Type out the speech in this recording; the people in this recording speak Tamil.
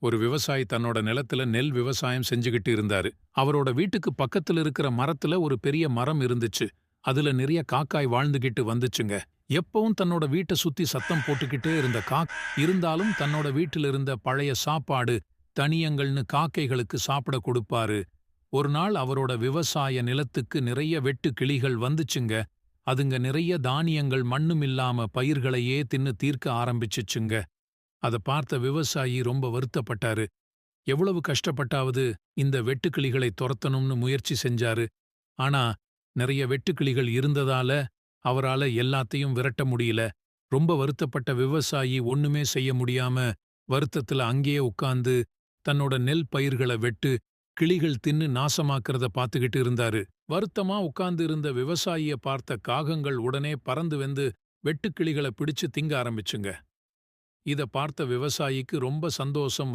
ஒரு விவசாயி தன்னோட நிலத்துல நெல் விவசாயம் செஞ்சுகிட்டு இருந்தாரு. அவரோட வீட்டுக்கு பக்கத்துல இருக்கிற மரத்துல ஒரு பெரிய மரம் இருந்துச்சு. அதுல நிறைய காக்காய் வாழ்ந்துகிட்டு வந்துச்சுங்க. எப்பவும் தன்னோட வீட்டை சுத்தி சத்தம் போட்டுக்கிட்டே இருந்த காக் இருந்தாலும் தன்னோட வீட்டில் இருந்த பழைய சாப்பாடு தனியங்கள்னு காக்கைகளுக்கு சாப்பிட கொடுப்பாரு. ஒரு நாள் அவரோட விவசாய நிலத்துக்கு நிறைய வெட்டு கிளிகள் வந்துச்சுங்க. அதுங்க நிறைய தானியங்கள் மண்ணும் இல்லாம பயிர்களையே தின்னு தீர்க்க ஆரம்பிச்சுச்சுங்க. அத பார்த்த விவசாயி ரொம்ப வருத்தப்பட்டாரு. எவ்வளவு கஷ்டப்பட்டாவது இந்த வெட்டுக்கிளிகளை துரத்தணும்னு முயற்சி செஞ்சாரு. ஆனா நிறைய வெட்டுக்கிளிகள் இருந்ததால அவரால எல்லாத்தையும் விரட்ட முடியல. ரொம்ப வருத்தப்பட்ட விவசாயி ஒண்ணுமே செய்ய முடியாம வருத்தத்துல அங்கேயே உட்கார்ந்து தன்னோட நெல் பயிர்களை வெட்டு கிளிகள் தின்னு நாசமாக்கிறத பார்த்துக்கிட்டு இருந்தாரு. வருத்தமா உட்கார்ந்து இருந்த விவசாயிய பார்த்த காகங்கள் உடனே பறந்து வந்து வெட்டுக்கிளிகளை பிடிச்சு திங்க ஆரம்பிச்சுங்க. இதை பார்த்த விவசாயிக்கு ரொம்ப சந்தோஷம்